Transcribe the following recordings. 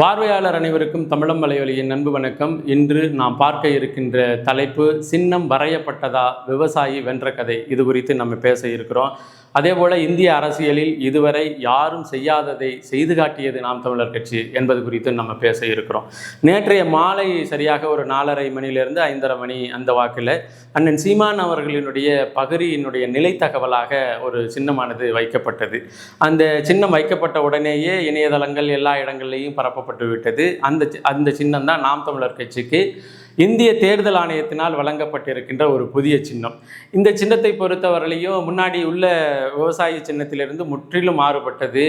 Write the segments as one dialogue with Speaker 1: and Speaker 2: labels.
Speaker 1: பார்வையாளர் அனைவருக்கும் தமிழம் மலையொலியின் நண்பு வணக்கம். இன்று நாம் பார்க்க இருக்கின்ற தலைப்பு சின்னம் வரையப்பட்டதா விவசாயி வென்ற கதை. இது குறித்து நம்ம பேச இருக்கிறோம். அதே போல இந்திய அரசியலில் இதுவரை யாரும் செய்யாததை செய்து காட்டியது நாம் தமிழர் கட்சி என்பது குறித்து நம்ம பேச இருக்கிறோம். நேற்றைய மாலை சரியாக ஒரு நாலரை மணியிலிருந்து ஐந்தரை மணி அந்த வாக்கில் அண்ணன் சீமான் அவர்களினுடைய பகுதியினுடைய நிலை தகவலாக ஒரு சின்னமானது வைக்கப்பட்டது. அந்த சின்னம் வைக்கப்பட்ட உடனேயே இணையதளங்கள் எல்லா இடங்கள்லையும் பரப்பப்பட்டு விட்டது. அந்த சி- அந்த சின்னம் தான் நாம் தமிழர் கட்சிக்கு இந்திய தேர்தல் ஆணையத்தினால் வழங்கப்பட்டிருக்கின்ற ஒரு புதிய சின்னம். இந்த சின்னத்தை பொறுத்தவரையிலையும் முன்னாடி உள்ள விவசாய சின்னத்திலிருந்து முற்றிலும் மாறுபட்டது.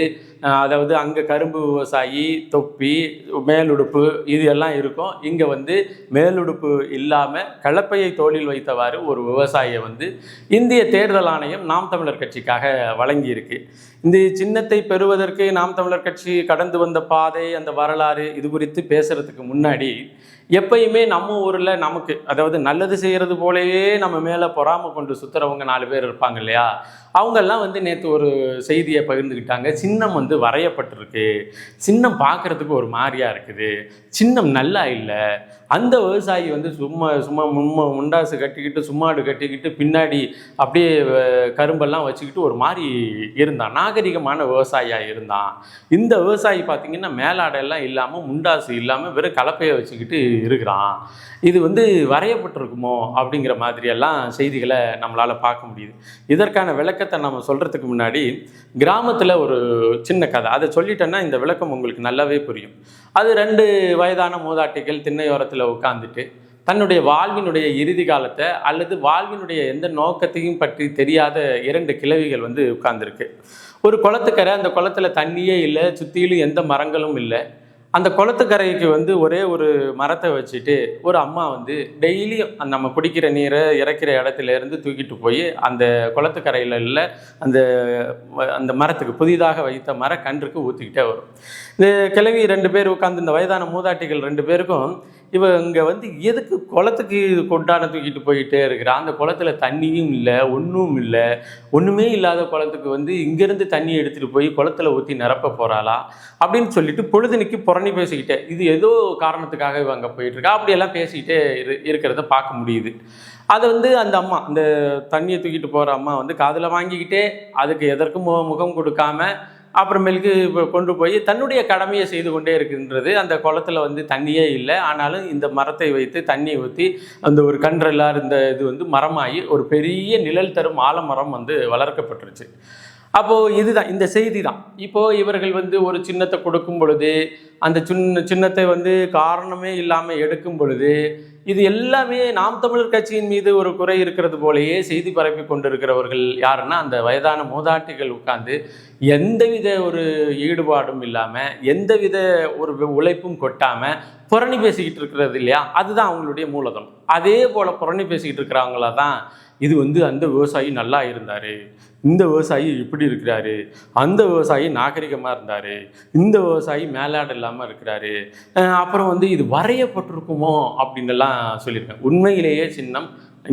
Speaker 1: அதாவது அங்கே கரும்பு விவசாயி தொப்பி மேலுடுப்பு இது எல்லாம் இருக்கும். இங்கே வந்து மேலுடுப்பு இல்லாமல் கலப்பையை தோளில் வைத்தவாறு ஒரு விவசாயியை வந்து இந்திய தேர்தல் ஆணையம் நாம் தமிழர் கட்சிக்காக வழங்கியிருக்கு. இந்த சின்னத்தை பெறுவதற்கு நாம் தமிழர் கட்சி கடந்து வந்த பாதை அந்த வரலாறு இது குறித்து பேசுகிறதுக்கு முன்னாடி எப்பயுமே நம்ம ஊரில் நமக்கு அதாவது நல்லது செய்கிறது போலவே நம்ம மேலே பொறாமை கொண்டு சுற்றுறவங்க நாலு பேர் இருப்பாங்க இல்லையா? அவங்கெல்லாம் வந்து நேற்று ஒரு செய்தியை பகிர்ந்துக்கிட்டாங்க சின்னம் வந்து வரையப்பட்டிருக்கு. சின்னம் பார்க்குறதுக்கு ஒரு மாதிரியாக இருக்குது. சின்னம் நல்லா இல்லை. அந்த விவசாயி வந்து சும்மா சும்மா மும்ம முண்டாசு கட்டிக்கிட்டு சும்மாடு கட்டிக்கிட்டு பின்னாடி அப்படியே கரும்பெல்லாம் வச்சுக்கிட்டு ஒரு மாதிரி இருந்தான். நாகரிகமான விவசாயியாக இருந்தான். இந்த விவசாயி பார்த்திங்கன்னா மேலாடையெல்லாம் இல்லாமல் முண்டாசு இல்லாமல் வெறும் கலப்பையை வச்சுக்கிட்டு இருக்கிறான். இது வந்து வரையப்பட்டிருக்குமோ அப்படிங்கிற மாதிரியெல்லாம் செய்திகளை நம்மளால் பார்க்க முடியுது. இதற்கான விளக்கத்தை நம்ம சொல்கிறதுக்கு முன்னாடி கிராமத்தில் ஒரு சின்ன கதை. அதை சொல்லிட்டேன்னா இந்த விளக்கம் உங்களுக்கு நல்லாவே புரியும். அது ரெண்டு வயதான மூதாட்டிகள் திண்ணையோரத்தில் உட்காந்துட்டு தன்னுடைய வாழ்வினுடைய இறுதி காலத்தை அல்லது வாழ்வினுடைய எந்த நோக்கத்தையும் பற்றி தெரியாத இரண்டு கிழவிகள் வந்து உட்கார்ந்துருக்கு. ஒரு குளத்துக்கரை அந்த குளத்துல தண்ணியே இல்லை சுற்றிலும் எந்த மரங்களும் இல்லை. அந்த குளத்துக்கரைக்கு வந்து ஒரே ஒரு மரத்தை வச்சுட்டு ஒரு அம்மா வந்து டெய்லியும் அந்த நம்ம குடிக்கிற நீரை இறக்கிற இடத்துல இருந்து தூக்கிட்டு போய் அந்த குளத்துக்கரையில் உள்ள அந்த அந்த மரத்துக்கு புதிதாக வைத்த மர கன்றுக்கு ஊற்றிக்கிட்டே வரும். இந்த கிழவி ரெண்டு பேர் உட்காந்து இந்த வயதான மூதாட்டிகள் ரெண்டு பேருக்கும் இவன் இங்கே வந்து எதுக்கு குளத்துக்கு கொண்டாட தூக்கிட்டு போயிட்டே இருக்கிறா? அந்த குளத்துல தண்ணியும் இல்லை ஒன்றும் இல்லை. ஒன்றுமே இல்லாத குளத்துக்கு வந்து இங்கேருந்து தண்ணி எடுத்துகிட்டு போய் குளத்துல ஊற்றி நிரப்ப போகிறாளா அப்படின்னு சொல்லிட்டு பொழுதுனைக்கு புறணி பேசிக்கிட்டேன் இது ஏதோ காரணத்துக்காக இவங்க அங்கே போயிட்டு இருக்கா? அப்படியெல்லாம் பேசிக்கிட்டே இரு இருக்கிறத பார்க்க முடியுது. அதை வந்து அந்த அம்மா அந்த தண்ணியை தூக்கிட்டு போகிற அம்மா வந்து காதில் வாங்கிக்கிட்டே அதுக்கு எதற்கும் முகம் கொடுக்காம அப்புறமேலுக்கு இப்போ கொண்டு போய் தன்னுடைய கடமையை செய்து கொண்டே இருக்கின்றது. அந்த குளத்துல வந்து தண்ணியே இல்லை. ஆனாலும் இந்த மரத்தை வைத்து தண்ணி ஊற்றி அந்த ஒரு கன்றெல்லாம் இருந்த இது வந்து மரமாகி ஒரு பெரிய நிழல் தரும் ஆலமரம் வந்து வளர்க்கப்பட்டுருச்சு. அப்போது இதுதான் இந்த செய்தி தான் இப்போது இவர்கள் வந்து ஒரு சின்னத்தை கொடுக்கும் பொழுது அந்த சின்ன சின்னத்தை வந்து காரணமே இல்லாமல் எடுக்கும் பொழுது இது எல்லாமே நாம் தமிழர் கட்சியின் மீது ஒரு குறை இருக்கிறது போலேயே செய்தி பரப்பி கொண்டிருக்கிறவர்கள் யாருன்னா அந்த வயதான மூதாட்டிகள் உட்கார்ந்து எந்தவித ஒரு ஈடுபாடும் இல்லாமல் எந்தவித ஒரு உழைப்பும் கொட்டாமல் புரணி பேசிக்கிட்டு இருக்கிறது இல்லையா? அதுதான் அவங்களுடைய மூலதனம். அதே போல் புறணி பேசிக்கிட்டு இருக்கிறாங்களா தான் இது வந்து அந்த விவசாயி நல்லா இருந்தார். இந்த விவசாயி இப்படி இருக்கிறாரு. அந்த விவசாயி நாகரிகமாக இருந்தார். இந்த விவசாயி மேலாடு இல்லாமல் இருக்கிறாரு. அப்புறம் வந்து இது வரையப்பட்டிருக்குமோ அப்படின்னு எல்லாம் சொல்லியிருக்கேன். உண்மையிலேயே சின்னம்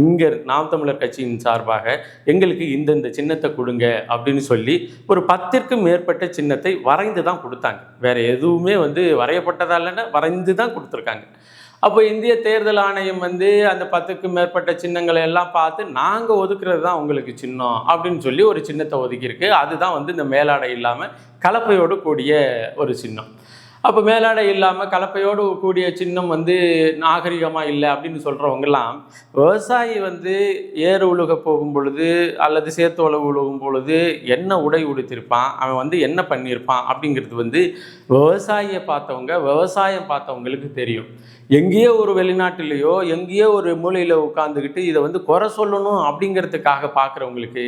Speaker 1: இங்கே நாம் தமிழர் கட்சியின் சார்பாக எங்களுக்கு இந்தந்த சின்னத்தை கொடுங்க அப்படின்னு சொல்லி ஒரு பத்திற்கும் மேற்பட்ட சின்னத்தை வரைந்து தான் கொடுத்தாங்க. வேற எதுவுமே வந்து வரையப்பட்டதா இல்லைன்னா வரைந்து தான் கொடுத்துருக்காங்க. அப்போ இந்திய தேர்தல் ஆணையம் வந்து அந்த பத்துக்கும் மேற்பட்ட சின்னங்களை எல்லாம் பார்த்து நாங்கள் ஒதுக்குறது தான் உங்களுக்கு சின்னம் அப்படின்னு சொல்லி ஒரு சின்னத்தை ஒதுக்கியிருக்கு. அதுதான் வந்து இந்த மேலாடை இல்லாமல் கலப்பையோடு கூடிய ஒரு சின்னம். அப்போ மேலாடை இல்லாமல் கலப்பையோடு கூடிய சின்னம் வந்து நாகரிகமாக இல்லை அப்படின்னு சொல்கிறவங்கலாம் விவசாயி வந்து ஏறு உழுக போகும் பொழுது அல்லது சேத்து உழவு உழுகும் பொழுது என்ன உடை உடுத்திருப்பான்? அவன் வந்து என்ன பண்ணியிருப்பான்? அப்படிங்கிறது வந்து விவசாயியை பார்த்தவங்க விவசாயம் பார்த்தவங்களுக்கு தெரியும். எங்கேயோ ஒரு வெளிநாட்டிலேயோ எங்கேயோ ஒரு மூலையில் உட்காந்துக்கிட்டு இதை வந்து குறை சொல்லணும் அப்படிங்கிறதுக்காக பார்க்குறவங்களுக்கு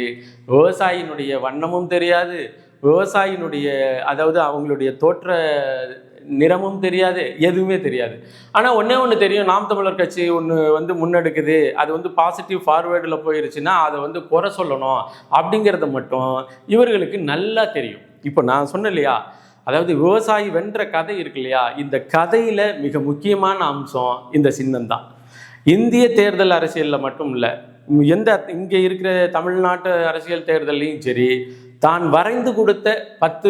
Speaker 1: விவசாயினுடைய வண்ணமும் தெரியாது. விவசாயினுடைய அதாவது அவங்களுடைய தோற்ற நிறமும் தெரியாது எதுவுமே தெரியாது. ஆனால் ஒன்றே ஒன்று தெரியும். நாம் தமிழர் கட்சி ஒன்று வந்து முன்னெடுக்குது. அது வந்து பாசிட்டிவ் ஃபார்வேர்டில் போயிருச்சுன்னா அதை வந்து குறை சொல்லணும் அப்படிங்கிறத மட்டும் இவர்களுக்கு நல்லா தெரியும். இப்போ நான் சொன்னேன் இல்லையா? அதாவது விவசாயி வென்ற கதை இருக்கு இல்லையா? இந்த கதையில் மிக முக்கியமான அம்சம் இந்த சின்னம் தான் இந்திய தேர்தல் அரசியலில் மட்டும் இல்லை எந்த இங்கே இருக்கிற தமிழ்நாட்டு அரசியல் தேர்தல்லையும் சரி தான் வரைந்து கொடுத்த பத்து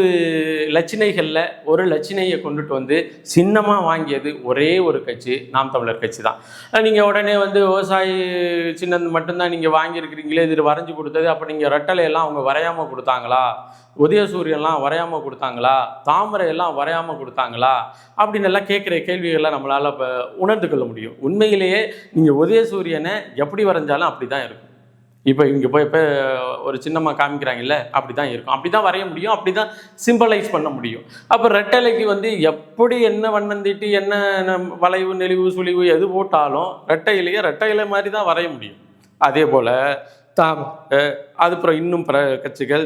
Speaker 1: லட்சணைகளில் ஒரு லட்சணையை கொண்டுட்டு வந்து சின்னமாக வாங்கியது ஒரே ஒரு கட்சி நாம் தமிழர் கட்சி தான். நீங்கள் உடனே வந்து விவசாயி சின்னம் மட்டும்தான் நீங்கள் வாங்கியிருக்கிறீங்களே இது வரைஞ்சி கொடுத்தது அப்போ நீங்கள் ரெட்டலையெல்லாம் அவங்க வரையாமல் கொடுத்தாங்களா? உதயசூரியன்லாம் வரையாமல் கொடுத்தாங்களா? தாமரை எல்லாம் வரையாமல் கொடுத்தாங்களா? அப்படின்னு எல்லாம் கேட்குற கேள்விகளை நம்மளால் இப்போ உணர்ந்து கொள்ள முடியும். உண்மையிலேயே நீங்கள் உதயசூரியனை எப்படி வரைஞ்சாலும் அப்படி தான் இருக்கும். இப்போ இங்கே போய் இப்போ ஒரு சின்னமாக காமிக்கிறாங்கல்ல அப்படி தான் இருக்கும். அப்படி தான் வரைய முடியும் அப்படி தான் சிம்பலைஸ் பண்ண முடியும். அப்போ ரெட்டலைக்கு வந்து எப்படி என்ன வண்ணம் தீட்டி என்ன நம் வளைவு நெளிவு சுழிவு எது போட்டாலும் ரெட்டையிலேயே ரெட்டையில மாதிரி தான் வரைய முடியும். அதே போல் தாம் அதுப்புறம் இன்னும் பிற கட்சிகள்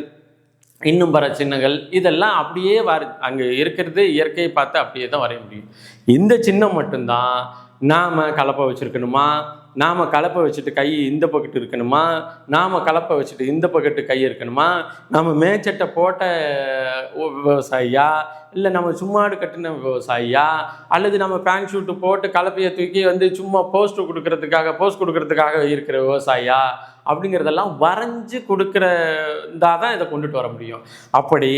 Speaker 1: இன்னும் பல சின்னங்கள் இதெல்லாம் அப்படியே வர அங்கே இருக்கிறது இயற்கையை பார்த்து அப்படியே தான் வரைய முடியும். இந்த சின்னம் மட்டும்தான் நாம் கலப்பை வச்சுருக்கணுமா? நாம் கலப்பை வச்சுட்டு கை இந்த பக்கெட்டு இருக்கணுமா? நாம் கலப்பை வச்சுட்டு இந்த பக்கெட்டு கை இருக்கணுமா? நம்ம மேச்சட்டை போட்ட விவசாயியா? இல்லை நம்ம சும்மாடு கட்டின விவசாயியா? அல்லது நம்ம பேண்ட் ஷூட்டு போட்டு கலப்பையை தூக்கி வந்து சும்மா போஸ்ட் கொடுக்கறதுக்காக போஸ்ட் கொடுக்கறதுக்காக இருக்கிற விவசாயியா? அப்படிங்கிறதெல்லாம் வரைஞ்சு கொடுக்குற தான் இதை கொண்டுட்டு வர முடியும். அப்படி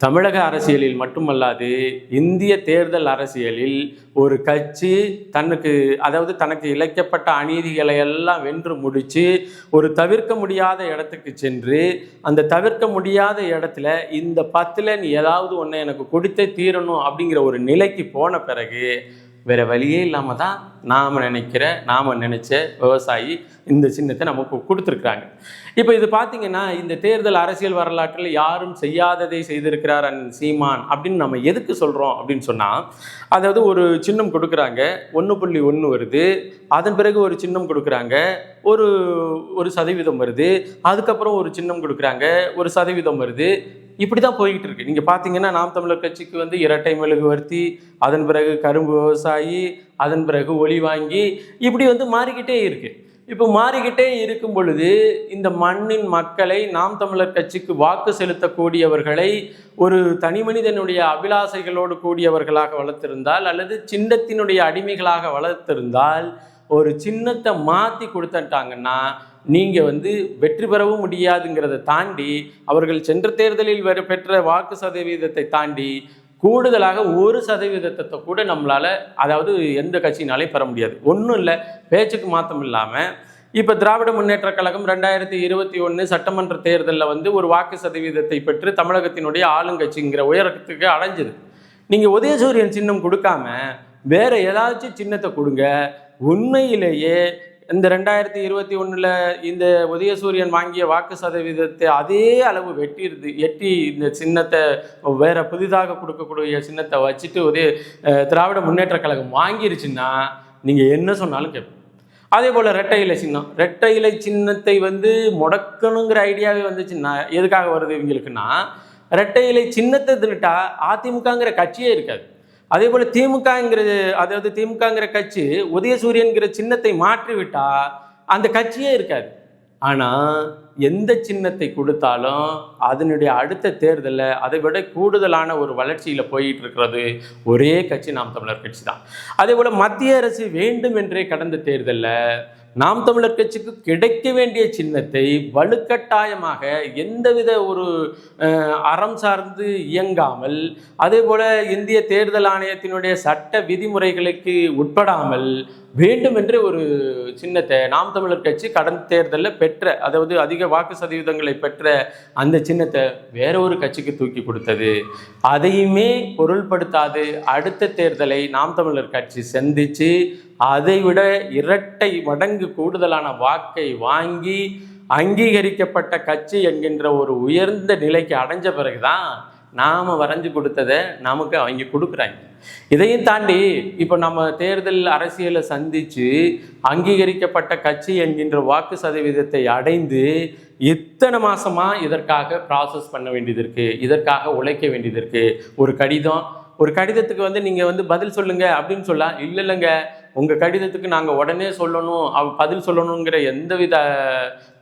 Speaker 1: தமிழக அரசியலில் மட்டுமல்லாது இந்திய தேர்தல் அரசியலில் ஒரு கட்சி தனக்கு அதாவது தனக்கு இழைக்கப்பட்ட அநீதிகளை எல்லாம் வென்று முடித்து ஒரு தவிர்க்க முடியாத இடத்துக்கு சென்று அந்த தவிர்க்க முடியாத இடத்துல இந்த பத்தில் நீ ஏதாவது ஒன்று எனக்கு கொடுத்தே தீரணும் அப்படிங்கிற ஒரு நிலைக்கு போன பிறகு வேறு வழியே இல்லாமல் தான் நாம் நினைக்கிற நாம் நினைச்ச விவசாயி இந்த சின்னத்தை நமக்கு கொடுத்துருக்குறாங்க. இப்போ இது பார்த்தீங்கன்னா இந்த தேர்தல் அரசியல் வரலாற்றில் யாரும் செய்யாததை செய்திருக்கிறார் அன் சீமான் அப்படின்னு நம்ம எதுக்கு சொல்கிறோம் அப்படின்னு சொன்னால் அதாவது ஒரு சின்னம் கொடுக்குறாங்க ஒன்று புள்ளி ஒன்று வருது அதன் பிறகு ஒரு சின்னம் கொடுக்குறாங்க ஒரு ஒரு சதவீதம் வருது அதுக்கப்புறம் ஒரு சின்னம் கொடுக்குறாங்க ஒரு சதவீதம் வருது இப்படி தான் போய்கிட்டு இருக்கு. நீங்கள் பார்த்தீங்கன்னா நாம் தமிழர் கட்சிக்கு வந்து இரட்டை மெழுகுவர்த்தி அதன் பிறகு கரும்பு விவசாயி அதன் பிறகு ஒளி வாங்கி இப்படி வந்து மாறிக்கிட்டே இருக்கு. இப்போ மாறிக்கிட்டே இருக்கும் பொழுது இந்த மண்ணின் மக்களை நாம் தமிழர் கட்சிக்கு வாக்கு செலுத்தக்கூடியவர்களை ஒரு தனி மனிதனுடைய அபிலாசைகளோடு கூடியவர்களாக வளர்த்திருந்தால் அல்லது சின்னத்தினுடைய அடிமைகளாக வளர்த்திருந்தால் ஒரு சின்னத்தை மாற்றி கொடுத்துட்டாங்கன்னா நீங்கள் வந்து வெற்றி பெறவும் முடியாதுங்கிறத தாண்டி அவர்கள் சென்ற தேர்தலில் வர பெற்ற வாக்கு சதவீதத்தை தாண்டி கூடுதலாக ஒரு சதவீதத்தை கூட நம்மளால் அதாவது எந்த கட்சினாலையும் பெற முடியாது. ஒன்றும் இல்லை பேச்சுக்கு மாற்றம் இல்லாமல் இப்போ திராவிட முன்னேற்ற கழகம் ரெண்டாயிரத்தி இருபத்தி ஒன்று சட்டமன்ற தேர்தலில் வந்து ஒரு வாக்கு சதவீதத்தை பெற்று தமிழகத்தினுடைய ஆளுங்கட்சிங்கிற உயரத்துக்கு அடைஞ்சது. நீங்கள் உதயசூரியன் சின்னம் கொடுக்காம வேற ஏதாச்சும் சின்னத்தை கொடுங்க உண்மையிலேயே இந்த ரெண்டாயிரத்தி இருபத்தி ஒன்றில் இந்த உதயசூரியன் வாங்கிய வாக்கு சதவீதத்தை அதே அளவு வெட்டிடுது எட்டி இந்த சின்னத்தை வேற புதிதாக கொடுக்கக்கூடிய சின்னத்தை வச்சுட்டு உதய திராவிட முன்னேற்ற கழகம் வாங்கிருச்சுன்னா நீங்கள் என்ன சொன்னாலும் கேட்போம். அதே போல் ரெட்டை இலை சின்னம். ரெட்டை இலை சின்னத்தை வந்து முடக்கணுங்கிற ஐடியாவே வந்துச்சுன்னா எதுக்காக வருது இவங்களுக்குன்னா ரெட்டை இலை சின்னத்தை திருட்டா அதிமுகங்கிற கட்சியே இருக்காது. அதே போல் திமுகங்கிறது அதாவது திமுகங்கிற கட்சி உதயசூரியன்கிற சின்னத்தை மாற்றிவிட்டா அந்த கட்சியே இருக்காது. ஆனால் எந்த சின்னத்தை கொடுத்தாலும் அதனுடைய அடுத்த தேர்தலில் அதை விட கூடுதலான ஒரு வளர்ச்சியில் போயிட்டு இருக்கிறது ஒரே கட்சி நாம் தமிழர் கட்சி தான். அதே போல் மத்திய அரசு வேண்டும் என்றே கடந்த தேர்தலில் நாம் தமிழர் கட்சிக்கு கிடைக்க வேண்டிய சின்னத்தை வலுக்கட்டாயமாக எந்தவித ஒரு அஹ், அறம் சார்ந்து இயங்காமல் அதே போல இந்திய தேர்தல் ஆணையத்தினுடைய சட்ட விதிமுறைகளுக்கு உட்படாமல் வேண்டுமென்றே ஒரு சின்னத்தை நாம் தமிழர் கட்சி கடந்த தேர்தலில் பெற்ற அதாவது அதிக வாக்கு சதவீதங்களை பெற்ற அந்த சின்னத்தை வேற ஒரு கட்சிக்கு தூக்கி கொடுத்தது. அதையுமே பொருள்படுத்தாது. அடுத்த தேர்தலை நாம் தமிழர் கட்சி சந்திச்சு அதைவிட இரட்டை மடங்கு கூடுதலான வாக்கை வாங்கி அங்கீகரிக்கப்பட்ட கட்சி என்கின்ற ஒரு உயர்ந்த நிலைக்கு அடைஞ்ச பிறகுதான் நாம் வரைஞ்சு கொடுத்ததை நமக்கு அவங்க கொடுக்குறாங்க. இதையும் தாண்டி இப்போ நம்ம தேர்தல் அரசியலை சந்தித்து அங்கீகரிக்கப்பட்ட கட்சி என்கின்ற வாக்கு சதவீதத்தை அடைந்து இத்தனை மாதமாக இதற்காக ப்ராசஸ் பண்ண வேண்டியது இருக்குது இதற்காக உழைக்க வேண்டியது இருக்குது ஒரு கடிதம் ஒரு கடிதத்துக்கு வந்து நீங்கள் வந்து பதில் சொல்லுங்கள் அப்படின்னு சொல்லலாம் இல்லை இல்லைங்க. உங்கள் கடிதத்துக்கு நாங்கள் உடனே சொல்லணும் அவ பதில் சொல்லணுங்கிற எந்தவித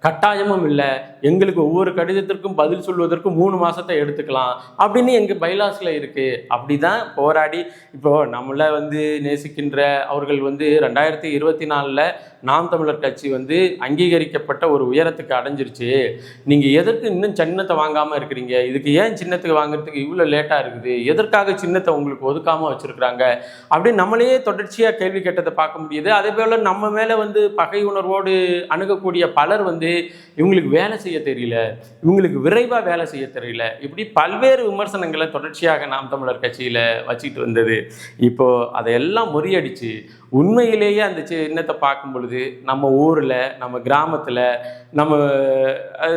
Speaker 1: கட்டாயமும் இல்லை. எங்களுக்கு ஒவ்வொரு கடிதத்திற்கும் பதில் சொல்வதற்கு மூணு மாதத்தை எடுத்துக்கலாம். அப்படின்னு எங்கள் பைலாஸில் இருக்குது அப்படி அப்படிதான் போராடி இப்போது நம்மளை வந்து நேசிக்கின்ற அவர்கள் வந்து ரெண்டாயிரத்தி இருபத்தி நாலில் நாம் தமிழர் கட்சி வந்து அங்கீகரிக்கப்பட்ட ஒரு உயரத்துக்கு அடைஞ்சிருச்சு. நீங்கள் எதற்கு இன்னும் சின்னத்தை வாங்காமல் இருக்கிறீங்க? இதுக்கு ஏன் சின்னத்துக்கு வாங்குறதுக்கு இவ்வளோ லேட்டாக இருக்குது? எதற்காக சின்னத்தை உங்களுக்கு ஒதுக்காமல் வச்சிருக்கிறாங்க? அப்படின்னு நம்மளையே தொடர்ச்சியாக கேள்வி கேட்டதை பார்க்க முடியுது. அதே போல் நம்ம மேலே வந்து பகை உணர்வோடு அணுகக்கூடிய பலர் வந்து இவங்களுக்கு வேலை செய்ய தெரியல இவங்களுக்கு விரைவாக வேலை செய்ய தெரியல. இப்படி பல்வேறு விமர்சனங்களை தொடர்ச்சியாக நாம் தமிழர் கட்சியில் வச்சுக்கிட்டு வந்தது. இப்போ அதையெல்லாம் முறியடிச்சு உண்மையிலேயே அந்த சின்னத்தை பார்க்கும் பொழுது நம்ம ஊரில் நம்ம கிராமத்தில் நம்ம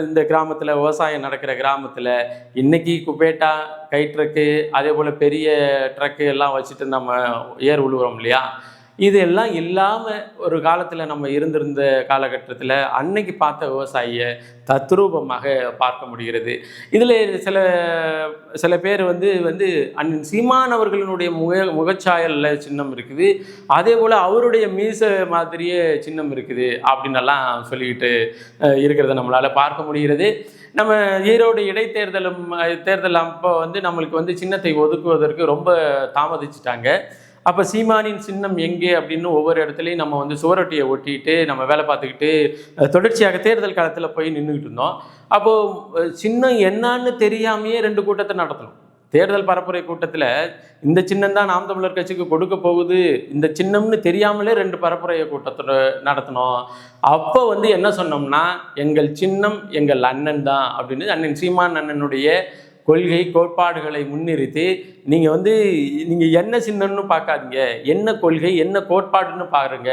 Speaker 1: இந்த கிராமத்தில் விவசாயம் நடக்கிற கிராமத்தில் இன்னைக்கு குபேட்டா கை ட்ரக்கு அதே போல் பெரிய ட்ரக்கு எல்லாம் வச்சுட்டு நம்ம ஏர் உழுவுறோம் இல்லையா? இதெல்லாம் இல்லாமல் ஒரு காலத்தில் நம்ம இருந்திருந்த காலகட்டத்தில் அன்னைக்கு பார்த்த விவசாயியை தத்ரூபமாக பார்க்க முடிகிறது. இதில் சில சில பேர் வந்து வந்து அண்ணன் சீமான் அவர்களினுடைய முக முகச்சாயலில் சின்னம் இருக்குது. அதே போல் அவருடைய மீச மாதிரியே சின்னம் இருக்குது அப்படின்னெல்லாம் சொல்லிக்கிட்டு இருக்கிறத நம்மளால் பார்க்க முடிகிறது. நம்ம ஈரோடு இடைத்தேர்தலும் தேர்தல் அப்போ வந்து நம்மளுக்கு வந்து சின்னத்தை ஒதுக்குவதற்கு ரொம்ப தாமதிச்சிட்டாங்க. அப்போ சீமானின் சின்னம் எங்கே அப்படின்னு ஒவ்வொரு இடத்துலையும் நம்ம வந்து சுவரொட்டியை ஒட்டிட்டு நம்ம வேலை பார்த்துக்கிட்டு தொடர்ச்சியாக தேர்தல் காலத்தில் போய் நின்றுக்கிட்டு இருந்தோம். அப்போது சின்னம் என்னன்னு தெரியாமையே ரெண்டு கூட்டத்தை நடத்தணும். தேர்தல் பரப்புரை கூட்டத்தில் இந்த சின்னம் தான் நாம் தமிழர் கட்சிக்கு கொடுக்க போகுது இந்த சின்னம்னு தெரியாமலே ரெண்டு பரப்புரை கூட்டத்தோட நடத்தினோம். அப்போ வந்து என்ன சொன்னோம்னா எங்கள் சின்னம் எங்கள் அண்ணன் தான் அப்படின்னு அண்ணன் சீமான் அண்ணனுடைய கொள்கை கோட்பாடுகளை முன்னிறுத்தி நீங்கள் வந்து நீங்கள் என்ன சின்னம்னு பார்க்காதீங்க. என்ன கொள்கை என்ன கோட்பாடுன்னு பாருங்க.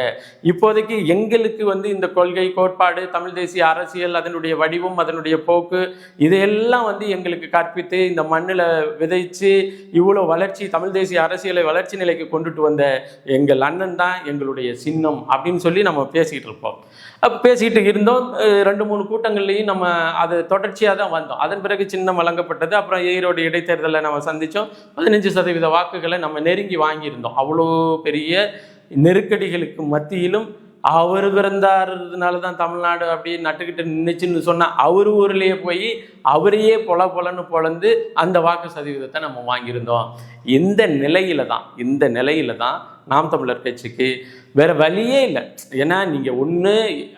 Speaker 1: இப்போதைக்கு எங்களுக்கு வந்து இந்த கொள்கை கோட்பாடு தமிழ் தேசிய அரசியல் அதனுடைய வடிவம் அதனுடைய போக்கு இதையெல்லாம் வந்து எங்களுக்கு கற்பித்து இந்த மண்ணில் விதைச்சு இவ்வளோ வளர்ச்சி தமிழ் தேசிய அரசியலை வளர்ச்சி நிலைக்கு கொண்டுட்டு வந்த எங்கள் அண்ணன் தான் எங்களுடைய சின்னம் அப்படின்னு சொல்லி நம்ம பேசிக்கிட்டு இருப்போம். அப்போ பேசிக்கிட்டு இருந்தோம். ரெண்டு மூணு கூட்டங்கள்லையும் நம்ம அது தொடர்ச்சியாக தான் வந்தோம். அதன் பிறகு சின்னம் வழங்கப்பட்டது. அப்புறம் ஈரோடு இடைத்தேர்தலில் நம்ம சந்தித்தோம் பதினஞ்சு சதவீத வாக்குகளை நம்ம நெருங்கி வாங்கியிருந்தோம். அவ்வளோ பெரிய நெருக்கடிகளுக்கு மத்தியிலும் அவர் பிறந்தாருனால தான் தமிழ்நாடு அப்படியே நட்டுக்கிட்டு நின்றுச்சுன்னு சொன்னால் அவர் ஊர்லேயே போய் அவரையே பொல பொலன்னு பொழந்து அந்த வாக்கு சதவீதத்தை நம்ம வாங்கியிருந்தோம். இந்த நிலையில தான் இந்த நிலையில தான் நாம் தமிழர் கட்சிக்கு வேற வழியே இல்லை. ஏன்னா நீங்கள் ஒன்று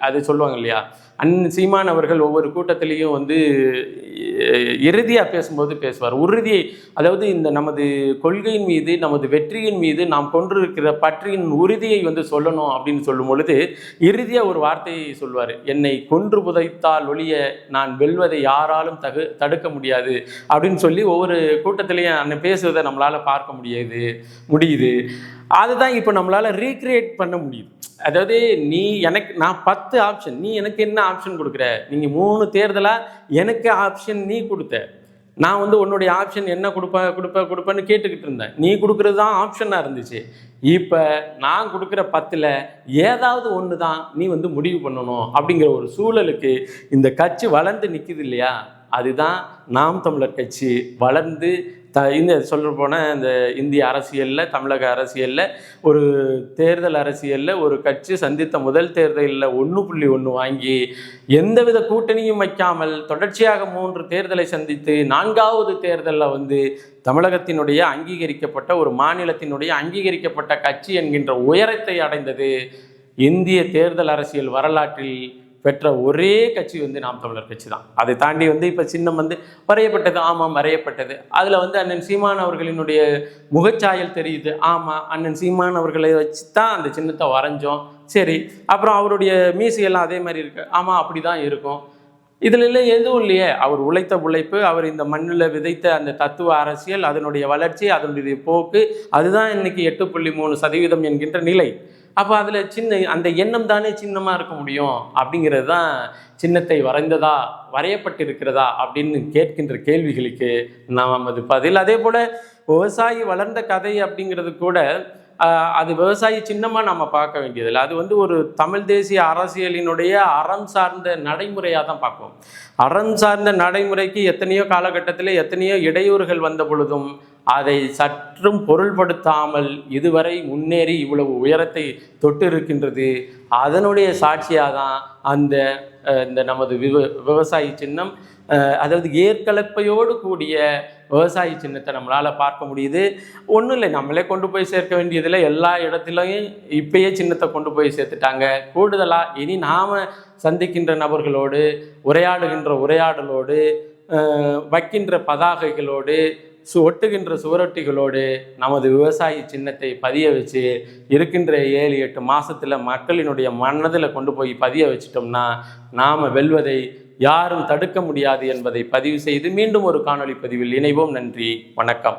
Speaker 1: அது சொல்லுவாங்க இல்லையா? அன் சீமான் அவர்கள் ஒவ்வொரு கூட்டத்திலையும் வந்து இறுதியாக பேசும்போது பேசுவார். உறுதியை அதாவது இந்த நமது கொள்கையின் மீது நமது வெற்றியின் மீது நாம் கொண்டிருக்கிற பற்றியின் உறுதியை வந்து சொல்லணும் அப்படின்னு சொல்லும் பொழுது இறுதியாக ஒரு வார்த்தையை சொல்வார் என்னை கொன்று புதைத்தால் ஒழிய நான் வெல்வதை யாராலும் தகு தடுக்க முடியாது. அப்படின்னு சொல்லி ஒவ்வொரு கூட்டத்திலையும் அன்னை பேசுவதை நம்மளால் பார்க்க முடியாது முடியுது. அதுதான் இப்போ நம்மளால் ரீக்ரியேட் பண்ண முடியுது. அதாவது நீ எனக்கு நான் பத்து ஆப்ஷன் நீ எனக்கு என்ன ஆப்ஷன் கொடுக்குற? நீங்கள் மூணு தேர்தலாக எனக்கு ஆப்ஷன் நீ கொடுத்த. நான் வந்து உன்னுடைய ஆப்ஷன் என்ன கொடுப்ப கொடுப்ப கொடுப்பேன்னு கேட்டுக்கிட்டு இருந்தேன். நீ கொடுக்குறது தான் ஆப்ஷனாக இருந்துச்சு. இப்போ நான் கொடுக்குற பத்தில் ஏதாவது ஒன்று தான் நீ வந்து முடிவு பண்ணணும் அப்படிங்கிற ஒரு சூழலுக்கு இந்த கட்சி வளர்ந்து நிற்கிது இல்லையா? அதுதான் நாம் தமிழர் கட்சி வளர்ந்து த இந்த சொல்ல போனால் இந்த இந்திய அரசியலில் தமிழக அரசியலில் ஒரு தேர்தல் அரசியலில் ஒரு கட்சி சந்தித்த முதல் தேர்தலில் ஒன்று புள்ளி ஒன்று வாங்கி எந்தவித கூட்டணியும் வைக்காமல் தொடர்ச்சியாக மூன்று தேர்தலை சந்தித்து நான்காவது தேர்தலில் வந்து தமிழகத்தினுடைய அங்கீகரிக்கப்பட்ட ஒரு மாநிலத்தினுடைய அங்கீகரிக்கப்பட்ட கட்சி என்கின்ற உயரத்தை அடைந்தது இந்திய தேர்தல் அரசியல் வரலாற்றில் பெற்ற ஒரே கட்சி வந்து நாம் தமிழர் கட்சி தான் அதை தாண்டி வந்து இப்போ சின்னம் வந்து வரையப்பட்டது ஆமாம் வரையப்பட்டது. அதில் வந்து அண்ணன் சீமான் அவர்களினுடைய முகச்சாயல் தெரியுது. ஆமாம் அண்ணன் சீமான் அவர்களை வச்சு தான் அந்த சின்னத்தை வரைஞ்சோம். சரி அப்புறம் அவருடைய மீசையெல்லாம் அதே மாதிரி இருக்கு. ஆமாம் அப்படி தான் இருக்கும். இதில் இல்லை எதுவும் இல்லையே. அவர் உழைத்த உழைப்பு அவர் இந்த மண்ணில் விதைத்த அந்த தத்துவ அரசியல் அதனுடைய வளர்ச்சி அதனுடைய போக்கு அதுதான் இன்னைக்கு எட்டு புள்ளி மூணு சதவீதம் என்கின்ற நிலை. அப்போ அதில் சின்ன அந்த எண்ணம் தானே சின்னமாக இருக்க முடியும்? அப்படிங்கிறது தான் சின்னத்தை வரைந்ததா வரையப்பட்டிருக்கிறதா அப்படின்னு கேட்கின்ற கேள்விகளுக்கு நாம் அது பதில். அதே போல் விவசாயி வளர்ந்த கதை அப்படிங்கிறது கூட அது விவசாயி சின்னமாக நம்ம பார்க்க வேண்டியதில்லை. அது வந்து ஒரு தமிழ் தேசிய அரசியலினுடைய அறம் சார்ந்த நடைமுறையாக தான் பார்ப்போம். அறம் சார்ந்த நடைமுறைக்கு எத்தனையோ காலகட்டத்தில் எத்தனையோ இடையூறுகள் வந்த பொழுதும் அதை சற்றும் பொருள்படுத்தாமல் இதுவரை முன்னேறி இவ்வளவு உயரத்தை தொட்டு இருக்கின்றது அதனுடைய சாட்சியாக தான் அந்த இந்த நமது விவ விவசாயி சின்னம். அதாவது ஏற்கலப்பையோடு கூடிய விவசாயி சின்னத்தை நம்மளால் பார்க்க முடியுது. ஒன்றும் இல்லை நம்மளே கொண்டு போய் சேர்க்க வேண்டியதில்லை. எல்லா இடத்துலையும் இப்பயே சின்னத்தை கொண்டு போய் சேர்த்துட்டாங்க. கூடுதலாக இனி நாம் சந்திக்கின்ற நபர்களோடு உரையாடுகின்ற உரையாடலோடு வைக்கின்ற பதாகைகளோடு சு ஒட்டுகின்ற சுவரொட்டிகளோடு நமது விவசாயி சின்னத்தை பதிய வச்சு இருக்கின்ற ஏழு எட்டு மாதத்தில் மக்களினுடைய மனதில் கொண்டு போய் பதிய வச்சிட்டோம்னா நாம் வெல்வதை யாரும் தடுக்க முடியாது என்பதை பதிவு செய்து மீண்டும் ஒரு காணொளி பதிவில் இணைவோம். நன்றி வணக்கம்.